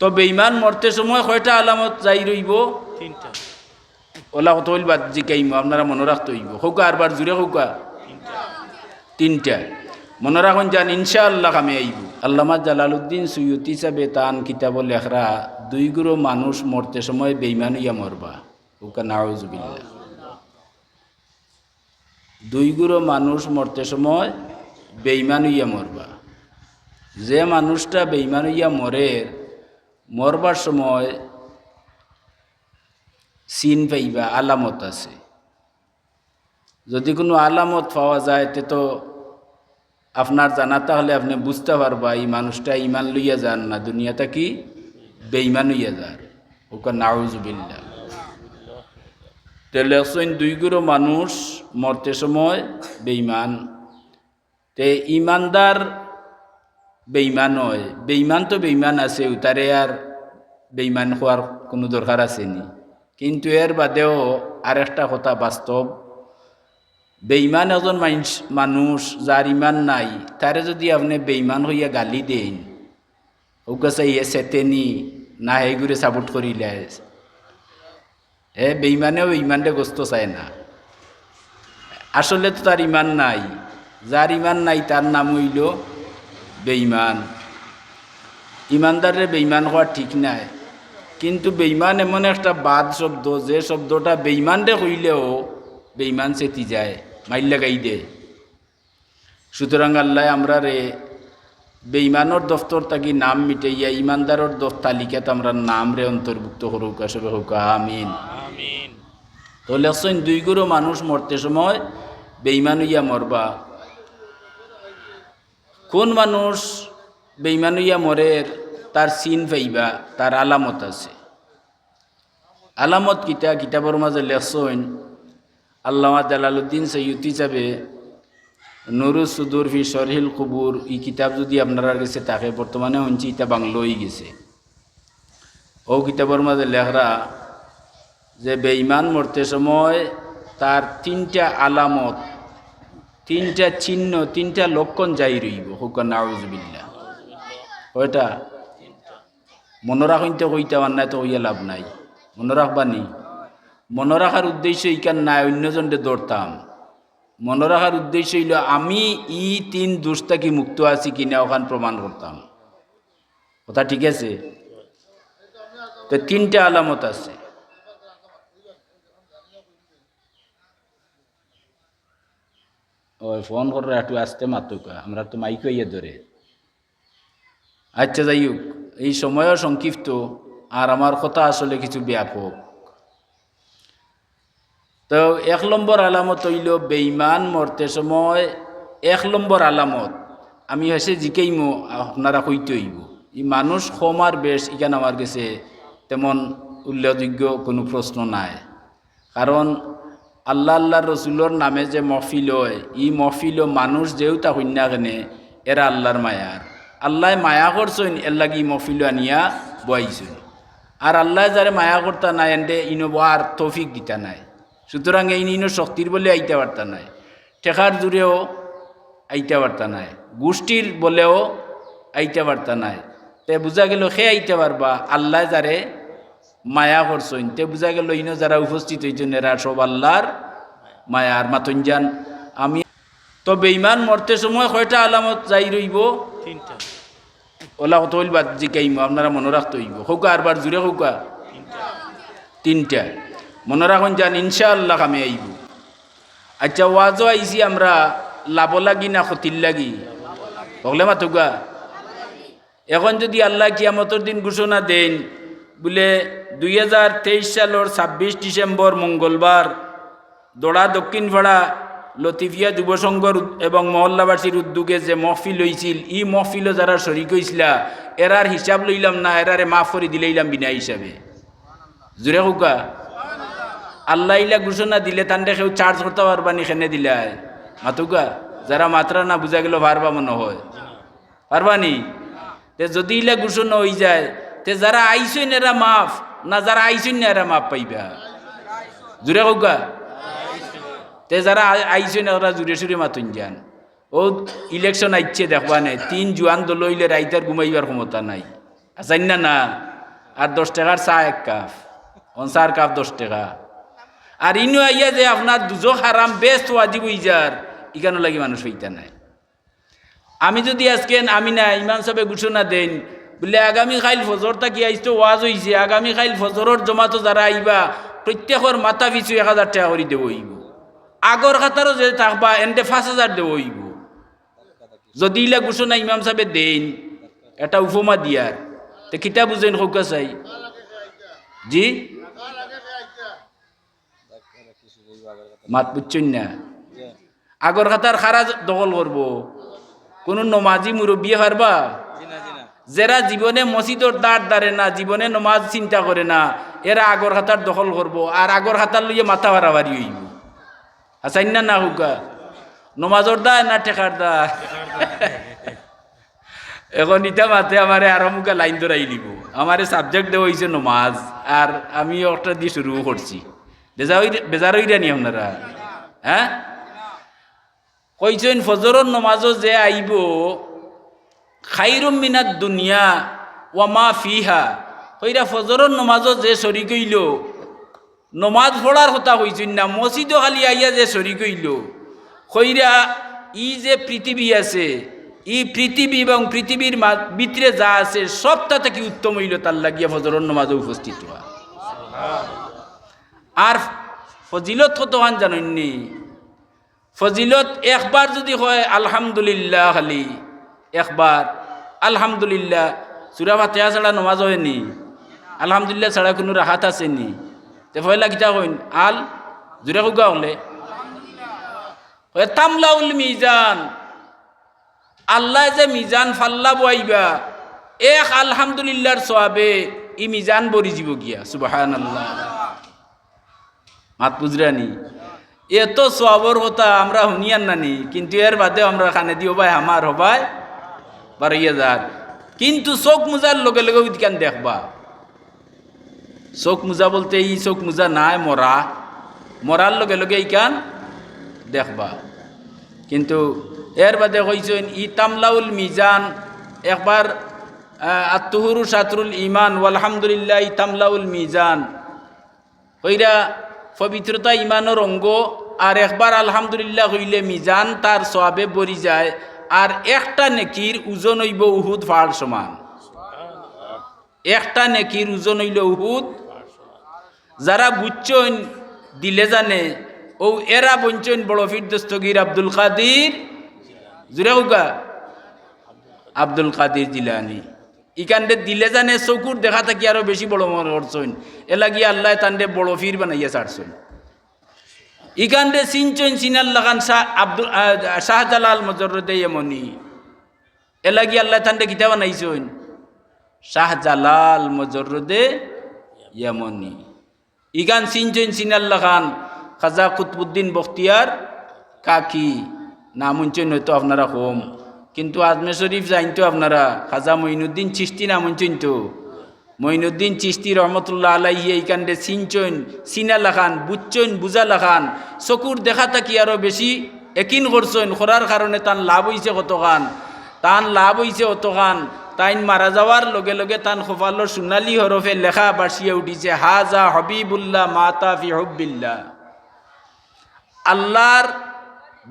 তো বেইমান মরতে সময় কয়টা আলামত যাই রইব? তিনটা। ওলা কত হইল বাদ জিকাইম আপনারা মনে রাখতে হইব। হৌকা আরবার জুড়ে হৌকা? তিনটা। মনে রাখুন যান ইনশাআল্লাহ কামে আইব। আল্লামা জালালউদ্দিন সুয়ুতি সাবে তান কিতাব লেখরা দুই গুরু মানুষ মরতে সময় বেইমান ইয়া মরবা। ওকা নাউজুবিল্লাহ। দুই গুরু মানুষ মরতে সময় বেইমান ইয়া মরবা। যে মানুষটা বেইমান ইয়া মরে মরবার সময় সিন পাইবা, আলামত আছে। যদি কোনো আলামত পাওয়া যায়, তে তো আপনার জানা, তাহলে আপনি বুঝতে পারবা, এই মানুষটা ইমান লইয়া যান না, দুনিয়াটা কি? বেইমান হইয়া যার। ওকে নাউজুবিল্লা একশন দুই গুরো মানুষ মরতে সময় বেইমান তে ইমানদার বেইমান হয়। বেইমান তো বেইমান আছে তারে আর বেইমান হওয়ার কোনো দরকার আছে নি? কিন্তু এর বাদেও আর একটা কথা বাস্তব বেইমান এজন মানুষ যার ইমান নাই তারে যদি আপনি বেইমান হইয়া গালি দেন ওকে চাইয়ে চেতেনি, না সেইগুড়ে সাপোর্ট করিলে হে বেইমানেও ইমানটা গোস্ত চায় না। আসলে তো তার ইমান নাই। যার ইমান নাই তার নাম হইল বেইমান ইমানদারের বেইমান হওয়া ঠিক নাই। কিন্তু বেইমান এমন একটা বাদ শব্দ যে শব্দটা বেইমানরে কইলেও বেইমান চেতি যায় মাইল লাগাই দে। সুতরাং আল্লাহ আমরা রে বেইমানোর দফতর তাকি নাম মিটাইয়া ইমানদারর দফ তালিকাত আমরা নাম রে অন্তর্ভুক্ত করুক আসবে হোক আমিন। আমিন। তো লেখছেন দুই গুরু মানুষ মরতে সময় বেইমান হইয়া মরবা কোন মানুষ বেইমান হইয়া মরের তার চিন পাইবা, তার আলামত আছে। আলামত কিতা? কিতাবর মাঝে লেখছেন, আল্লামা জালালুদ্দিন সৈয়দ হিসাবে নুরু সুদুর ফি শরহিল কুবুর এই কিতাব যদি আপনারা গেছে, তাকে বর্তমানে হঞ্চি ইটা বাংলোই গেছে। ও কিতাবর মাঝে লেখরা যে বেঈমান মরতে সময় তার তিনটা আলামত তিনটা চিহ্ন, তিনটা লক্ষণ যাই রইব, হুকা নাউজবিল্লা কয়টা মনে রাখতে কইতে পার নাই তো হইয়া লাভ নাই। মনে রাখবানি মনে রাখার উদ্দেশ্য ইকান নাই অন্যজনকে দৌড়তাম মনে রাখার উদ্দেশ্য হইল, আমি ই তিন দুষ্টাকি মুক্ত আছি কিনা ওখান প্রমাণ করতাম। কথা ঠিক আছে? তো তিনটা আলামত আছে। ওই ফোন করে, একটু আসতে মাতুকা আমরা তো মাইক ইয়ে ধরে। আচ্ছা যাই হোক, এই সময়ও সংক্ষিপ্ত, আর আমার কথা আসলে কিছু ব্যাপক। তো এক নম্বর আলামত হইল বেইমান মরতে সময় এক নম্বর আলামত। আমি হয়েছে জিকেইমো আপনারা কইতে হইব। এই মানুষ ক্ষমার বেশ ইখান আমার কাছে তেমন উল্লেখযোগ্য কোনো প্রশ্ন নাই। কারণ আল্লাহ আল্লাহ রসুলোর নামে যে মহফিল হয়, ই মফিল মানুষ যেউতা কন্যা কেনে এরা আল্লাহর মায়ার আল্লাহ মায়া করছেন এর লাগি মহফিল আনিয়া বয়াইছেন আর আল্লাহ যারে মায়া করতা নাই এন্ডে ইনো আর তৌফিক দিতা নাই। সুতরাং এই ইনো শক্তির বলে আইতে পারতা নাই। টেকার জুড়েও আইতে পারতা নাই। গোষ্ঠীর বলেও আইতে পারতা নাই। তে বুঝা গেল, সে আইতে পারবা আল্লাহ যারে মায়া করছেন। তে বুঝা গেল ইনো যারা উপস্থিত হইছেন এরা সব আল্লাহর মায়ার মাতন যান আমি তো বেইমান মরতে সময় কয়টা আলামত যাই রইব? তিনটা। ওলা কত হইল বাদ জিকাইম আপনারা মনে রাখতে হইব। হৌকা আরবার জুড়ে হৌকা? তিনটা। মনে রাখুন যান ইনশাআল্লাহ কামে আইব। আচ্ছা ওয়াজও আইসি আমরা লাভ লাগি না ক্ষতির লাগি? হকলে মাতুকা এখন যদি আল্লাহ কিয়ামতর দিন ঘোষণা দেন বলে দুই হাজার তেইশ সালের ছাব্বিশ ডিসেম্বর মঙ্গলবার দোড়া দক্ষিণ ভাড়া লতিফিয়া যুব সংঘর উদ- এবং মহল্লাবাসীর উদ্যোগে যে মহফিল হয়েছিল ই মহফিলও যারা শরিক হয়েছিলা এরার হিসাব লইলাম না এরারে মাফ করে দিলেইলাম বিনা হিসাবে জুড়ে হুকা আল্লাহ ইলা ঘোষণা দিলে তান্ডে কেউ চার্জ করতে পারবা নি খেনে দিলাই মাতুকা যারা মাত্রা না বুঝা গেল পারবা মনে হয়। পারবা নি? তে যদি ইলা ঘোষণা হয়ে যায় তে যারা আইসইন এরা মাফ, না যারা আইসইন না এরা মাফ পাইবা? জুড়ে হোকা তে যারা আইসইন ওরা জুড়ে সুরে মাতুন যান। ও ইলেকশন আইচ্ছে দেখবা নাই, তিন জুয়ান দল হইলে রাইতার ঘুমাইবার ক্ষমতা নাই। আসাইন না না, আর দশ টাকার চা এক কাপ অন চার কাপ দশ টাকা। আর ইনু আইয়া যে আপনার দুজো হারাম বেস্ট ওয়াজিব হইজার ইকানো লাগি মানুষ হইতা নাই। আমি যদি আজকে, আমি না ইমান সাহেব ঘোষণা দেন বলে, আগামী খাইল ফজর থাকি আইসতো ওয়াজ হইছে? আগামী খাইল ফজরের জমাতো যারা আইবা প্রত্যেকর মাথা পিছু এক হাজার টাকা করে দেব হইব। আগর খাতারও যে থাকবা, এনতে পাঁচ হাজার দেব হইব। যদি ইলা ঘোষণা ইমাম সাহেবে দেন এটা উপমা দিয়ার তে কিতা বুঝেন সৌকা চাই। জি? মাত বুঝছেন না? আগর খাতার খারা দখল করব কোনো নমাজি মুরব্বী পারবা যারা জীবনে মসজিদর দাঁড় দাঁড়ে না, জীবনে নমাজ চিন্তা করে না, এরা আগর খাতার দখল করব আর আগর খাতার লইয়ে মাথা বাড়াবাড়ি হইব আসাইন না না হুকা? নমাজর দা না টেকার দা এখন ইটা মাতে আমারে আর মুখা লাইন ধরাই দিব। আমারে সাবজেক্ট দেওয়া হয়েছে নমাজ আর আমি একটা দিয়ে শুরু করছি বেজা হই- বেজার হইরা নি আপনারা? হ্যাঁ কইছেন ফজরর নমাজও যে আইব খাইরুম মিনাত দুনিয়া ওয়ামা ফিহা। কইরা ফজরর নমাজও যে সরি কইল নমাজ পড়ার কথা কইছেন না, মসজিদও খালি আইয়া যে সরি কইল কইরা ই যে পৃথিবী আছে, ই পৃথিবী এবং পৃথিবীর ভিতরে যা আছে, সবটা থেকে উত্তম হইল তার লাগিয়া ফজরর নমাজে উপস্থিত হওয়া। আর ফজিলত কতখান জানেননি? ফজিলত একবার যদি হয়, আলহামদুলিল্লাহ খালি একবার, আলহামদুলিল্লাহ, সুরা ফাতেহা ছাড়া নমাজ হয়নি। আলহামদুলিল্লাহ ছাড়া কোনো রাহাত আসেনি। তে ফয়লা কিতা কইন আল জুড়ে কুগা হলে। তামলাউল মিজান, আল্লাহ যে মিজান ফাল্লা বইবা, এক আলহামদুলিল্লাহর সোয়াবে ই মিজান বরি যাব গিয়া সুবাহান আল্লাহ মাত বুঝরানি? এত সবর কথা আমরা শুনিয়ান নানি, কিন্তু এর বাদে আমরা খানে দিও ভাই, আমার হবাই। বারইয়া যার কিন্তু চোখ মুজার লগে লগে উদিকান দেখবা। চোখ মোজা বলতে ই চোখ মোজা নাই, মরা। মরার লগে লগে ইকান দেখবা। কিন্তু এর বাদে কইছেন, ই তামলাউল মিজান, একবার আত্মহুরু সাতরুল ইমান আলহামদুলিল্লাহ ই তামলাউল মিজান। কইরা পবিত্রতা ইমানের অঙ্গ, আর একবার আলহামদুলিল্লাহ হইলে মিজান তার সবে বরি যায়। আর একটা নেকির ওজন হইব উহুদ ফাড় সমান। একটা নেকির ওজন হইল উহুদ। যারা বুঝছেন দিলে জানে, ও এরা বঞ্চন বড় ফিরদস্তগির আব্দুল কাদির জুড়ে উগা আব্দুল কাদির জিলানি। ইকানডে দিলে জানে চকুর দেখা থাকি আরও বেশি বড় মনে করছেন এলাগি আল্লাহ তান্ডে বড় ফির বানাইয়া ছাড়ছেন। ইকানডে চিনছেন চিনাল লাগান শাহ আব্দুল শাহজালাল মজরদে এমনি এলাগি আল্লাহ তান্ডে কিতা বানাইছেন শাহজালাল মজরদে ইয়ামনি ইগান চিনছেন চিনাল্লা খান খাজা কুতবুদ্দিন বখতিয়ার কাকি। নাম উঞ্চন হয়তো আপনারা হোম কিন্তু আজমে শরীফ জানতো আপনারা। খাজা মঈনুদ্দিন চিস্তি নাম উঞ্চন তো মঈনুদ্দিন চিস্তি রহমতুল্লাহ আলাইহি এইখানটে চিনচন চিনালা খান বুচ্চৈন বুঝালা খান চকুর দেখা থাকি আরও বেশি একিন করছেন করার কারণে তান লাভ হইছে কতখান তান লাভ হইছে অতখান তাইন মারা যাওয়ার লগে লগে তান খোফালোর সোনালি হরফে লেখা বাসিয়ে উঠিছে হা হাজা হবিবুল্লাহ মাতা ফি হব্বিল্লাহ। আল্লাহর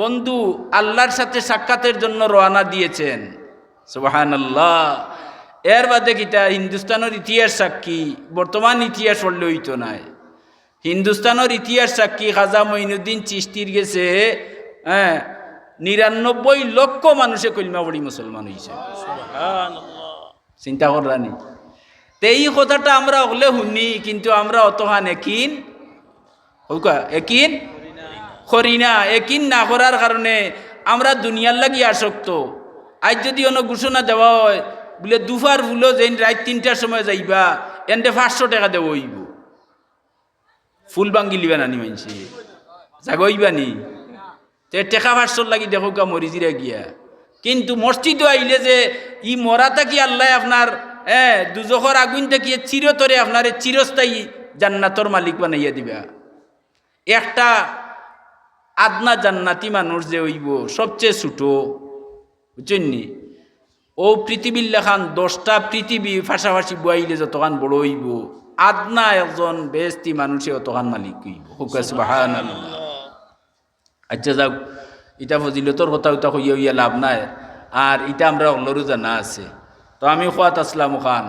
বন্ধু আল্লাহর সাথে সাক্ষাতের জন্য রওনা দিয়েছেন। সুবাহান আল্লাহ এর বাদে কিতা হিন্দুস্তানের ইতিহাস সাক্ষী বর্তমান ইতিহাস পড়লে হইতো নাই। হিন্দুস্তানের ইতিহাস সাক্ষী খাজা মঈনুদ্দিন চিস্তির গেছে হ্যাঁ নিরানব্বই লক্ষ মানুষে কলমা পড়ি মুসলমান হয়েছে চিন্তা করলানি তে এই কথাটা আমরা হলে শুনি কিন্তু আমরা অতহান একিন একিন? করি না একিন না করার কারণে আমরা দুনিয়ার লাগি আসক্ত। আজ যদি অন্য ঘোষণা দেওয়া হয় বলে, দুফার ফুলো যেন রাত তিনটার সময় যাইবা, এনতে পাঁচশো টাকা দেব হইব। ফুল বাঙ্গি লিবা নানি মানছে জাগইবা নি। তে টেকা পাঁচশোর লাগি দেখো গা মরিজিরা গিয়া। কিন্তু মসজিদও আইলে যে ই মরাটা কি আল্লাহ আপনার হ্যাঁ দুজখর আগুন থেকে চিরতরে আপনার চিরস্থায়ী জান্নাতর মালিক বানাইয়া দিবা। একটা আদনা জান্নাতি মানুষ যে হইব সবচেয়ে ছোটো, বুঝছেন ও পৃথিবীর লেখান দশটা পৃথিবী ফাঁসাফাঁসি বুয়াইলে যতখান বড় হইব। আদনা একজন বেস্তি মানুষে অতখান মালিক হইব। হুকা সুবাহান আচ্ছা যাক, ইটা ফজিলতর কথা ওটা হইয়া হইয়া লাভ নাই। আর ইটা আমরা অল্লরও জানা আছে। তো আমি খোয়াত আসলাম খান।